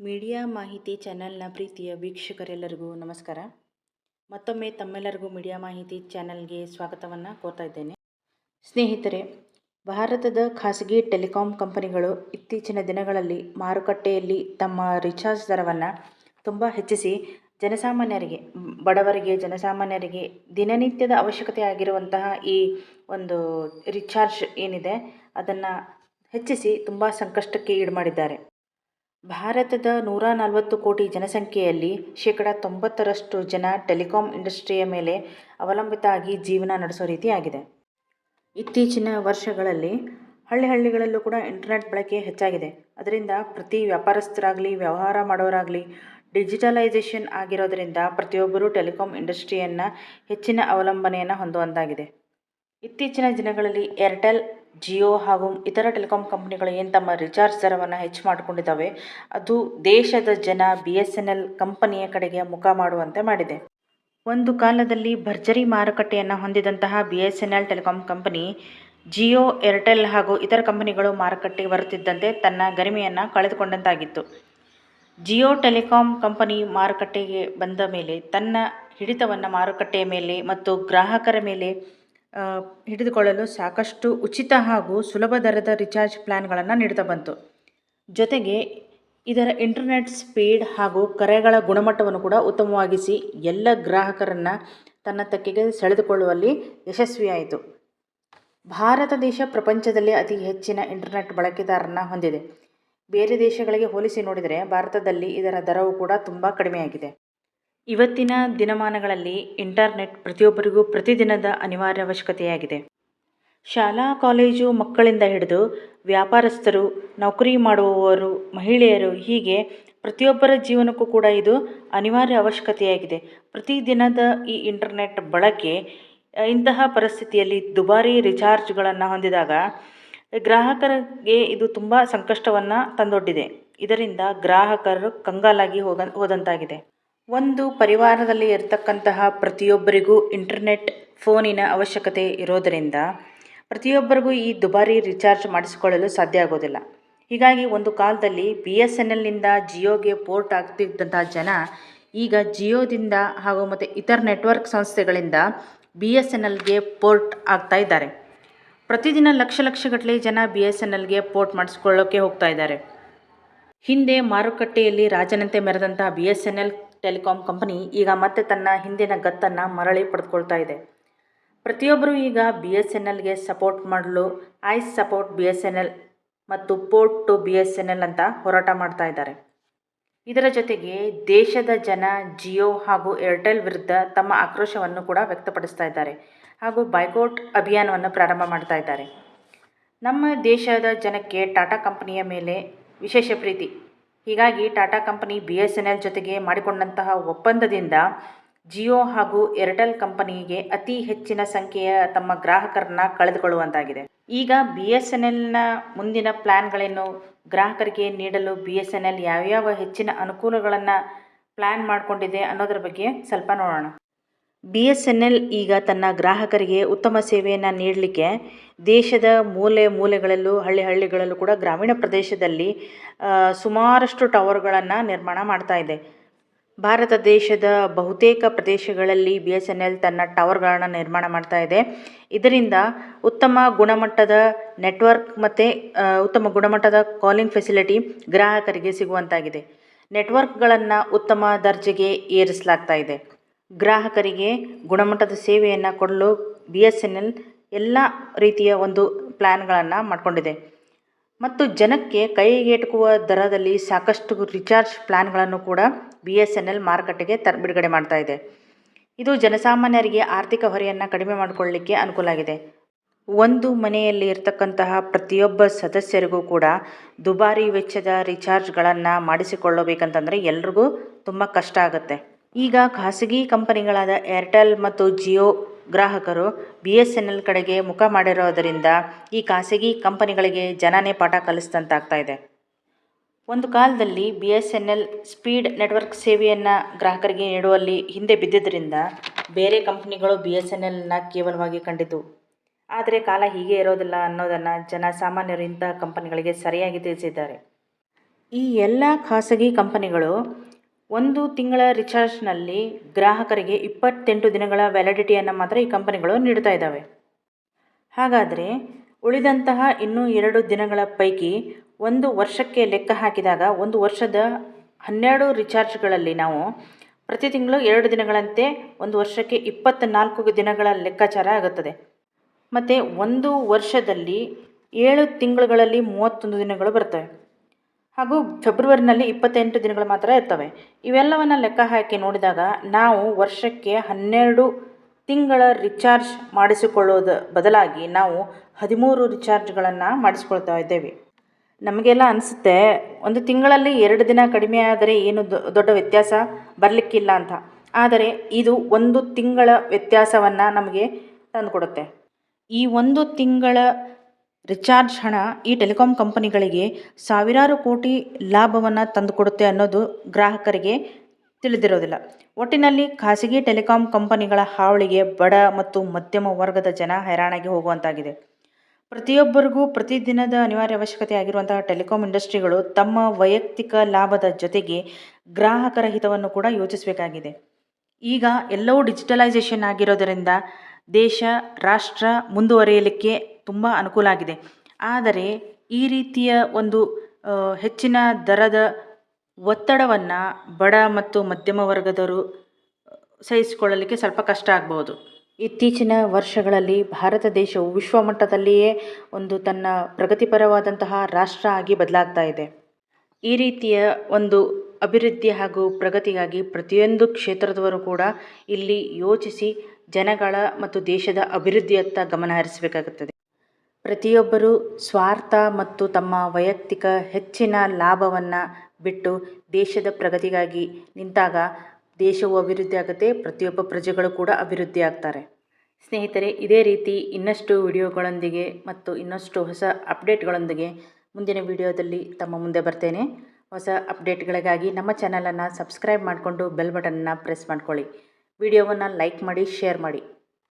Media ಮಾಹಿತಿ ಚಾನೆಲ್ನ ಪ್ರೀತಿಯ ವೀಕ್ಷಕರೆಲ್ಲರಿಗೂ ನಮಸ್ಕಾರ. ಮತ್ತೊಮ್ಮೆ ತಮ್ಮೆಲ್ಲರಿಗೂ ಮೀಡಿಯಾ ಮಾಹಿತಿ ಚಾನೆಲ್ಗೆ ಸ್ವಾಗತವನ್ನು ಕೋರ್ತಾ ಇದ್ದೇನೆ. ಸ್ನೇಹಿತರೆ, ಭಾರತದ ಖಾಸಗಿ ಟೆಲಿಕಾಂ ಕಂಪನಿಗಳು ಇತ್ತೀಚಿನ ದಿನಗಳಲ್ಲಿ ಮಾರುಕಟ್ಟೆಯಲ್ಲಿ ತಮ್ಮ ರಿಚಾರ್ಜ್ ದರವನ್ನು ತುಂಬ ಹೆಚ್ಚಿಸಿ ಜನಸಾಮಾನ್ಯರಿಗೆ, ಬಡವರಿಗೆ, ಜನಸಾಮಾನ್ಯರಿಗೆ ದಿನನಿತ್ಯದ ಅವಶ್ಯಕತೆ ಆಗಿರುವಂತಹ ಈ ಒಂದು ರಿಚಾರ್ಜ್ ಏನಿದೆ, ಅದನ್ನು ಹೆಚ್ಚಿಸಿ ತುಂಬ ಸಂಕಷ್ಟಕ್ಕೆ ಈಡು ಮಾಡಿದ್ದಾರೆ ಭಾರತದ ನೂರ ನಲವತ್ತು ಕೋಟಿ ಜನಸಂಖ್ಯೆಯಲ್ಲಿ ಶೇಕಡ ತೊಂಬತ್ತರಷ್ಟು ಜನ ಟೆಲಿಕಾಂ ಇಂಡಸ್ಟ್ರಿಯ ಮೇಲೆ ಅವಲಂಬಿತ ಆಗಿ ಜೀವನ ನಡೆಸೋ ರೀತಿ ಆಗಿದೆ ಇತ್ತೀಚಿನ ವರ್ಷಗಳಲ್ಲಿ ಹಳ್ಳಿ ಹಳ್ಳಿಗಳಲ್ಲೂ ಕೂಡ ಇಂಟರ್ನೆಟ್ ಬಳಕೆ ಹೆಚ್ಚಾಗಿದೆ. ಅದರಿಂದ ಪ್ರತಿ ವ್ಯಾಪಾರಸ್ಥರಾಗಲಿ, ವ್ಯವಹಾರ ಮಾಡೋರಾಗಲಿ, ಡಿಜಿಟಲೈಸೇಷನ್ ಆಗಿರೋದರಿಂದ ಪ್ರತಿಯೊಬ್ಬರೂ ಟೆಲಿಕಾಂ ಇಂಡಸ್ಟ್ರಿಯನ್ನು ಹೆಚ್ಚಿನ ಅವಲಂಬನೆಯನ್ನು ಹೊಂದುವಂತಾಗಿದೆ. ಇತ್ತೀಚಿನ ದಿನಗಳಲ್ಲಿ ಏರ್ಟೆಲ್ ಜಿಯೋ ಹಾಗೂ ಇತರ ಟೆಲಿಕಾಂ ಕಂಪ್ನಿಗಳು ಏನು ತಮ್ಮ ರಿಚಾರ್ಜ್ ದರವನ್ನು ಹೆಚ್ಚು ಮಾಡಿಕೊಂಡಿದ್ದಾವೆ, ಅದು ದೇಶದ ಜನ ಬಿ ಎಸ್ ಎನ್ ಎಲ್ ಕಂಪನಿಯ ಕಡೆಗೆ ಮುಖ ಮಾಡುವಂತೆ ಮಾಡಿದೆ. ಒಂದು ಕಾಲದಲ್ಲಿ ಭರ್ಜರಿ ಮಾರುಕಟ್ಟೆಯನ್ನು ಹೊಂದಿದಂತಹ B S N L telecom company, Jio, Airtel ಹಾಗೂ ಇತರ ಕಂಪನಿಗಳು ಮಾರುಕಟ್ಟೆಗೆ ಬರುತ್ತಿದ್ದಂತೆ ತನ್ನ ಗರಿಮೆಯನ್ನು ಕಳೆದುಕೊಂಡಂತಾಗಿತ್ತು. ಜಿಯೋ ಟೆಲಿಕಾಂ ಕಂಪನಿ ಮಾರುಕಟ್ಟೆಗೆ ಬಂದ ಮೇಲೆ ತನ್ನ ಹಿಡಿತವನ್ನು ಮಾರುಕಟ್ಟೆಯ ಮೇಲೆ ಮತ್ತು ಗ್ರಾಹಕರ ಮೇಲೆ ಹಿಡಿದುಕೊಳ್ಳಲು ಸಾಕಷ್ಟು ಉಚಿತ ಹಾಗೂ ಸುಲಭ ದರದ ರಿಚಾರ್ಜ್ ಪ್ಲ್ಯಾನ್ಗಳನ್ನು ನೀಡ್ತಾ ಬಂತು. ಜೊತೆಗೆ ಇದರ ಇಂಟರ್ನೆಟ್ ಸ್ಪೀಡ್ ಹಾಗೂ ಕರೆಗಳ ಗುಣಮಟ್ಟವನ್ನು ಕೂಡ ಉತ್ತಮವಾಗಿಸಿ ಎಲ್ಲ ಗ್ರಾಹಕರನ್ನು ತನ್ನ ತೆಕ್ಕೆಗೆ ಸೆಳೆದುಕೊಳ್ಳುವಲ್ಲಿ ಯಶಸ್ವಿಯಾಯಿತು. ಭಾರತ ದೇಶ ಪ್ರಪಂಚದಲ್ಲಿ ಅತಿ ಹೆಚ್ಚಿನ ಇಂಟರ್ನೆಟ್ ಬಳಕೆದಾರರನ್ನು ಹೊಂದಿದೆ. ಬೇರೆ ದೇಶಗಳಿಗೆ ಹೋಲಿಸಿ ನೋಡಿದರೆ ಭಾರತದಲ್ಲಿ ಇದರ ದರವು ಕೂಡ ತುಂಬ ಕಡಿಮೆಯಾಗಿದೆ. ಇವತ್ತಿನ ದಿನಮಾನಗಳಲ್ಲಿ ಇಂಟರ್ನೆಟ್ ಪ್ರತಿಯೊಬ್ಬರಿಗೂ ಪ್ರತಿದಿನದ ಅನಿವಾರ್ಯ ಅವಶ್ಯಕತೆಯಾಗಿದೆ ಶಾಲಾ, ಕಾಲೇಜು ಮಕ್ಕಳಿಂದ ಹಿಡಿದು ವ್ಯಾಪಾರಸ್ಥರು, ನೌಕರಿ ಮಾಡುವವರು, ಮಹಿಳೆಯರು ಹೀಗೆ ಪ್ರತಿಯೊಬ್ಬರ ಜೀವನಕ್ಕೂ ಕೂಡ ಇದು ಅನಿವಾರ್ಯ ಅವಶ್ಯಕತೆಯಾಗಿದೆ ಪ್ರತಿದಿನದ ಈ ಇಂಟರ್ನೆಟ್ ಬಳಕೆ ಇಂತಹ ಪರಿಸ್ಥಿತಿಯಲ್ಲಿ ದುಬಾರಿ ರಿಚಾರ್ಜ್ಗಳನ್ನು ಹೊಂದಿದಾಗ ಗ್ರಾಹಕರಿಗೆ ಇದು ತುಂಬ ಸಂಕಷ್ಟವನ್ನು ತಂದೊಡ್ಡಿದೆ. ಇದರಿಂದ ಗ್ರಾಹಕರು ಕಂಗಾಲಾಗಿ ಹೋಗ, ಹೋದಂತಾಗಿದೆ. ಒಂದು ಪರಿವಾರದಲ್ಲಿ ಇರತಕ್ಕಂತಹ ಪ್ರತಿಯೊಬ್ಬರಿಗೂ ಇಂಟರ್ನೆಟ್ ಫೋನಿನ ಅವಶ್ಯಕತೆ ಇರೋದರಿಂದ ಪ್ರತಿಯೊಬ್ಬರಿಗೂ ಈ ದುಬಾರಿ ರಿಚಾರ್ಜ್ ಮಾಡಿಸಿಕೊಳ್ಳಲು ಸಾಧ್ಯ ಆಗೋದಿಲ್ಲ. ಹೀಗಾಗಿ ಒಂದು ಕಾಲದಲ್ಲಿ ಬಿ ಎಸ್ ಎನ್ ಎಲ್ನಿಂದ ಜಿಯೋಗೆ ಪೋರ್ಟ್ ಆಗ್ತಿದ್ದಂತಹ ಜನ ಈಗ ಜಿಯೋದಿಂದ ಹಾಗೂ ಮತ್ತು ಇತರ ನೆಟ್ವರ್ಕ್ ಸಂಸ್ಥೆಗಳಿಂದ ಬಿ ಎಸ್ ಎನ್ ಎಲ್ಗೆ ಪೋರ್ಟ್ ಆಗ್ತಾ ಇದ್ದಾರೆ. ಪ್ರತಿದಿನ ಲಕ್ಷ ಲಕ್ಷಗಟ್ಟಲೆ ಜನ ಬಿ ಎಸ್ ಎನ್ ಎಲ್ಗೆ ಪೋರ್ಟ್ ಮಾಡಿಸ್ಕೊಳ್ಳೋಕ್ಕೆ ಹೋಗ್ತಾ ಇದ್ದಾರೆ. ಹಿಂದೆ ಮಾರುಕಟ್ಟೆಯಲ್ಲಿ ರಾಜನಂತೆ ಮೆರೆದಂತಹ B S N L telecom company ಈಗ ಮತ್ತೆ ತನ್ನ ಹಿಂದಿನ ಗತ್ತನ್ನು ಮರಳಿ ಪಡೆದುಕೊಳ್ತಾ ಇದೆ. ಪ್ರತಿಯೊಬ್ಬರೂ ಈಗ ಬಿ ಎಸ್ ಎನ್ ಎಲ್ಗೆ ಸಪೋರ್ಟ್ ಮಾಡಲು ice support B S N L ಮತ್ತು port to B S N L ಅಂತ ಹೋರಾಟ ಮಾಡ್ತಾ ಇದ್ದಾರೆ. ಇದರ ಜೊತೆಗೆ ದೇಶದ ಜನ ಜಿಯೋ ಹಾಗೂ ಏರ್ಟೆಲ್ ವಿರುದ್ಧ ತಮ್ಮ ಆಕ್ರೋಶವನ್ನು ಕೂಡ ವ್ಯಕ್ತಪಡಿಸ್ತಾ ಇದ್ದಾರೆ ಹಾಗೂ ಬೈಕೋಟ್ ಅಭಿಯಾನವನ್ನು ಪ್ರಾರಂಭ ಮಾಡ್ತಾ ಇದ್ದಾರೆ. ನಮ್ಮ ದೇಶದ ಜನಕ್ಕೆ ಟಾಟಾ ಕಂಪನಿಯ ಮೇಲೆ ವಿಶೇಷ ಪ್ರೀತಿ. ಹೀಗಾಗಿ Tata company B S N L ಜೊತೆಗೆ ಮಾಡಿಕೊಂಡಂತಹ ಒಪ್ಪಂದದಿಂದ ಜಿಯೋ ಹಾಗೂ ಏರ್ಟೆಲ್ ಕಂಪನಿಗೆ ಅತಿ ಹೆಚ್ಚಿನ ಸಂಖ್ಯೆಯ ತಮ್ಮ ಗ್ರಾಹಕರನ್ನ ಕಳೆದುಕೊಳ್ಳುವಂತಾಗಿದೆ. ಈಗ ಬಿ ಎಸ್ ಎನ್ ಎಲ್ನ ಮುಂದಿನ ಪ್ಲ್ಯಾನ್ಗಳೇನು ಗ್ರಾಹಕರಿಗೆ ನೀಡಲು ಬಿ ಎಸ್ ಎನ್ ಎಲ್ ಯಾವ್ಯಾವ ಹೆಚ್ಚಿನ ಅನುಕೂಲಗಳನ್ನು ಪ್ಲ್ಯಾನ್ ಮಾಡಿಕೊಂಡಿದೆ ಅನ್ನೋದ್ರ ಬಗ್ಗೆ ಸ್ವಲ್ಪ ನೋಡೋಣ. ಬಿ ಎಸ್ ಎನ್ ಎಲ್ ಈಗ ತನ್ನ ಗ್ರಾಹಕರಿಗೆ ಉತ್ತಮ ಸೇವೆಯನ್ನು ನೀಡಲಿಕ್ಕೆ ದೇಶದ ಮೂಲೆ ಮೂಲೆಗಳಲ್ಲೂ, ಹಳ್ಳಿ ಹಳ್ಳಿಗಳಲ್ಲೂ ಕೂಡ ಗ್ರಾಮೀಣ ಪ್ರದೇಶದಲ್ಲಿ ಸುಮಾರಷ್ಟು ಟವರ್ಗಳನ್ನು ನಿರ್ಮಾಣ ಮಾಡ್ತಾ ಇದೆ. ಭಾರತ ದೇಶದ ಬಹುತೇಕ ಪ್ರದೇಶಗಳಲ್ಲಿ ಬಿ ಎಸ್ ಎನ್ ಎಲ್ ತನ್ನ ಟವರ್ಗಳನ್ನು ನಿರ್ಮಾಣ ಮಾಡ್ತಾ ಇದೆ. ಇದರಿಂದ ಉತ್ತಮ ಗುಣಮಟ್ಟದ ನೆಟ್ವರ್ಕ್ ಮತ್ತು ಉತ್ತಮ ಗುಣಮಟ್ಟದ ಕಾಲಿಂಗ್ ಫೆಸಿಲಿಟಿ ಗ್ರಾಹಕರಿಗೆ ಸಿಗುವಂತಾಗಿದೆ. ನೆಟ್ವರ್ಕ್ಗಳನ್ನು ಉತ್ತಮ ದರ್ಜೆಗೆ ಏರಿಸಲಾಗ್ತಾ ಇದೆ. ಗ್ರಾಹಕರಿಗೆ ಗುಣಮಟ್ಟದ ಸೇವೆಯನ್ನು ಕೊಡಲು ಬಿ ಎಸ್ ಎನ್ ಎಲ್ ಎಲ್ಲ ರೀತಿಯ ಒಂದು ಪ್ಲ್ಯಾನ್ಗಳನ್ನು ಮಾಡಿಕೊಂಡಿದೆ. ಮತ್ತು ಜನಕ್ಕೆ ಕೈಗೆಟುಕುವ ದರದಲ್ಲಿ ಸಾಕಷ್ಟು ರಿಚಾರ್ಜ್ ಪ್ಲ್ಯಾನ್ಗಳನ್ನು ಕೂಡ ಬಿ ಎಸ್ ಎನ್ ಎಲ್ ಮಾರುಕಟ್ಟೆಗೆ ತರ್ ಬಿಡುಗಡೆ ಮಾಡ್ತಾ ಇದೆ. ಇದು ಜನಸಾಮಾನ್ಯರಿಗೆ ಆರ್ಥಿಕ ಹೊರೆಯನ್ನು ಕಡಿಮೆ ಮಾಡಿಕೊಳ್ಳಲಿಕ್ಕೆ ಅನುಕೂಲ ಆಗಿದೆ. ಒಂದು ಮನೆಯಲ್ಲಿ ಇರತಕ್ಕಂತಹ ಪ್ರತಿಯೊಬ್ಬ ಸದಸ್ಯರಿಗೂ ಕೂಡ ದುಬಾರಿ ವೆಚ್ಚದ ರಿಚಾರ್ಜ್ಗಳನ್ನು ಮಾಡಿಸಿಕೊಳ್ಳಬೇಕಂತಂದರೆ ಎಲ್ರಿಗೂ ತುಂಬ ಕಷ್ಟ ಆಗುತ್ತೆ. ಈಗ ಖಾಸಗಿ ಕಂಪನಿಗಳಾದ ಏರ್ಟೆಲ್ ಮತ್ತು ಜಿಯೋ ಗ್ರಾಹಕರು ಬಿ ಎಸ್ ಎನ್ ಎಲ್ ಕಡೆಗೆ ಮುಖ ಮಾಡಿರೋದರಿಂದ ಈ ಖಾಸಗಿ ಕಂಪನಿಗಳಿಗೆ ಜನನೇ ಪಾಠ ಕಲಿಸಿದಂತಾಗ್ತಾ ಇದೆ. ಒಂದು ಕಾಲದಲ್ಲಿ B S N L speed network ಸೇವೆಯನ್ನು ಗ್ರಾಹಕರಿಗೆ ನೀಡುವಲ್ಲಿ ಹಿಂದೆ ಬಿದ್ದಿದ್ದರಿಂದ ಬೇರೆ ಕಂಪ್ನಿಗಳು ಬಿ ಎಸ್ ಎನ್ ಎಲ್ನ ಕೇವಲವಾಗಿ ಕಂಡಿತು ಆದರೆ ಕಾಲ ಹೀಗೆ ಇರೋದಿಲ್ಲ ಅನ್ನೋದನ್ನು ಜನ ಸಾಮಾನ್ಯರು ಇಂತಹ ಕಂಪನಿಗಳಿಗೆ ಸರಿಯಾಗಿ ತಿಳಿಸಿದ್ದಾರೆ. ಈ ಎಲ್ಲ ಖಾಸಗಿ ಕಂಪನಿಗಳು ಒಂದು ತಿಂಗಳ ರಿಚಾರ್ಜ್ನಲ್ಲಿ ಗ್ರಾಹಕರಿಗೆ ಇಪ್ಪತ್ತೆಂಟು ದಿನಗಳ ವ್ಯಾಲಿಡಿಟಿಯನ್ನು ಮಾತ್ರ ಈ ಕಂಪನಿಗಳು ನೀಡ್ತಾ ಇದ್ದಾವೆ. ಹಾಗಾದರೆ ಉಳಿದಂತಹ ಇನ್ನೂ ಎರಡು ದಿನಗಳ ಪೈಕಿ ಒಂದು ವರ್ಷಕ್ಕೆ ಲೆಕ್ಕ ಹಾಕಿದಾಗ ಒಂದು ವರ್ಷದ ಹನ್ನೆರಡು ರಿಚಾರ್ಜ್ಗಳಲ್ಲಿ ನಾವು ಪ್ರತಿ ತಿಂಗಳು ಎರಡು ದಿನಗಳಂತೆ ಒಂದು ವರ್ಷಕ್ಕೆ ಇಪ್ಪತ್ತ್ನಾಲ್ಕು ದಿನಗಳ ಲೆಕ್ಕಾಚಾರ ಆಗುತ್ತದೆ. ಮತ್ತು ಒಂದು ವರ್ಷದಲ್ಲಿ ಏಳು ತಿಂಗಳುಗಳಲ್ಲಿ ಮೂವತ್ತೊಂದು ದಿನಗಳು ಬರ್ತವೆ. ಹಾಗೂ ಫೆಬ್ರವರಿನಲ್ಲಿ ಇಪ್ಪತ್ತೆಂಟು ದಿನಗಳು ಮಾತ್ರ ಇರ್ತವೆ. ಇವೆಲ್ಲವನ್ನು ಲೆಕ್ಕ ಹಾಕಿ ನೋಡಿದಾಗ ನಾವು ವರ್ಷಕ್ಕೆ ಹನ್ನೆರಡು ತಿಂಗಳ ರಿಚಾರ್ಜ್ ಮಾಡಿಸಿಕೊಳ್ಳೋದ ಬದಲಾಗಿ ನಾವು ಹದಿಮೂರು ರಿಚಾರ್ಜ್ಗಳನ್ನು ಮಾಡಿಸ್ಕೊಳ್ತಾ ಇದ್ದೇವೆ. ನಮಗೆಲ್ಲ ಅನಿಸುತ್ತೆ, ಒಂದು ತಿಂಗಳಲ್ಲಿ ಎರಡು ದಿನ ಕಡಿಮೆ ಆದರೆ ಏನು ದೊಡ್ಡ ವ್ಯತ್ಯಾಸ? ಬರಲಿಕ್ಕಿಲ್ಲ ಅಂತ. ಆದರೆ ಇದು ಒಂದು ತಿಂಗಳ ವ್ಯತ್ಯಾಸವನ್ನು ನಮಗೆ ತಂದುಕೊಡುತ್ತೆ. ಈ ಒಂದು ತಿಂಗಳ ರಿಚಾರ್ಜ್ ಹಣ ಈ ಟೆಲಿಕಾಂ ಕಂಪನಿಗಳಿಗೆ ಸಾವಿರಾರು ಕೋಟಿ ಲಾಭವನ್ನು ತಂದುಕೊಡುತ್ತೆ ಅನ್ನೋದು ಗ್ರಾಹಕರಿಗೆ ತಿಳಿದಿರೋದಿಲ್ಲ. ಒಟ್ಟಿನಲ್ಲಿ ಖಾಸಗಿ ಟೆಲಿಕಾಂ ಕಂಪನಿಗಳ ಹಾವಳಿಗೆ ಬಡ ಮತ್ತು ಮಧ್ಯಮ ವರ್ಗದ ಜನ ಹೈರಾಣಾಗಿ ಹೋಗುವಂತಾಗಿದೆ. ಪ್ರತಿಯೊಬ್ಬರಿಗೂ ಪ್ರತಿದಿನದ ಅನಿವಾರ್ಯ ಅವಶ್ಯಕತೆ ಆಗಿರುವಂತಹ ಟೆಲಿಕಾಂ ಇಂಡಸ್ಟ್ರಿಗಳು ತಮ್ಮ ವೈಯಕ್ತಿಕ ಲಾಭದ ಜೊತೆಗೆ ಗ್ರಾಹಕರ ಹಿತವನ್ನು ಕೂಡ ಯೋಚಿಸಬೇಕಾಗಿದೆ. ಈಗ ಎಲ್ಲವೂ ಡಿಜಿಟಲೈಸೇಷನ್ ಆಗಿರೋದರಿಂದ ದೇಶ, ರಾಷ್ಟ್ರ ಮುಂದುವರಿಯಲಿಕ್ಕೆ ತುಂಬ ಅನುಕೂಲ ಆಗಿದೆ. ಆದರೆ ಈ ರೀತಿಯ ಒಂದು ಹೆಚ್ಚಿನ ದರದ ಒತ್ತಡವನ್ನು ಬಡ ಮತ್ತು ಮಧ್ಯಮ ವರ್ಗದವರು ಸಹಿಸಿಕೊಳ್ಳಲಿಕ್ಕೆ ಸ್ವಲ್ಪ ಕಷ್ಟ ಆಗ್ಬೋದು ಇತ್ತೀಚಿನ ವರ್ಷಗಳಲ್ಲಿ ಭಾರತ ದೇಶವು ವಿಶ್ವಮಟ್ಟದಲ್ಲಿಯೇ ಒಂದು ತನ್ನ ಪ್ರಗತಿಪರವಾದಂತಹ ರಾಷ್ಟ್ರ ಆಗಿ ಬದಲಾಗ್ತಾ ಇದೆ. ಈ ರೀತಿಯ ಒಂದು ಅಭಿವೃದ್ಧಿ ಹಾಗೂ ಪ್ರಗತಿಗಾಗಿ ಪ್ರತಿಯೊಂದು ಕ್ಷೇತ್ರದವರು ಕೂಡ ಇಲ್ಲಿ ಯೋಚಿಸಿ ಜನಗಳ ಮತ್ತು ದೇಶದ ಅಭಿವೃದ್ಧಿಯತ್ತ ಗಮನ ಹರಿಸಬೇಕಾಗುತ್ತದೆ ಪ್ರತಿಯೊಬ್ಬರೂ ಸ್ವಾರ್ಥ ಮತ್ತು ತಮ್ಮ ವೈಯಕ್ತಿಕ ಹೆಚ್ಚಿನ ಲಾಭವನ್ನು ಬಿಟ್ಟು ದೇಶದ ಪ್ರಗತಿಗಾಗಿ ನಿಂತಾಗ ದೇಶವು ಅಭಿವೃದ್ಧಿ ಆಗುತ್ತೆ, ಪ್ರತಿಯೊಬ್ಬ ಪ್ರಜೆಗಳು ಕೂಡ ಅಭಿವೃದ್ಧಿ ಆಗ್ತಾರೆ. ಸ್ನೇಹಿತರೆ, ಇದೇ ರೀತಿ ಇನ್ನಷ್ಟು ವಿಡಿಯೋಗಳೊಂದಿಗೆ ಮತ್ತು ಇನ್ನಷ್ಟು ಹೊಸ ಅಪ್ಡೇಟ್ಗಳೊಂದಿಗೆ ಮುಂದಿನ ವಿಡಿಯೋದಲ್ಲಿ ತಮ್ಮ ಮುಂದೆ ಬರ್ತೇನೆ. ಹೊಸ ಅಪ್ಡೇಟ್ಗಳಿಗಾಗಿ ನಮ್ಮ ಚಾನಲನ್ನು ಸಬ್ಸ್ಕ್ರೈಬ್ ಮಾಡಿಕೊಂಡು ಬೆಲ್ ಬಟನ್ನ ಪ್ರೆಸ್ ಮಾಡ್ಕೊಳ್ಳಿ. ವಿಡಿಯೋವನ್ನು ಲೈಕ್ ಮಾಡಿ, ಶೇರ್ ಮಾಡಿ.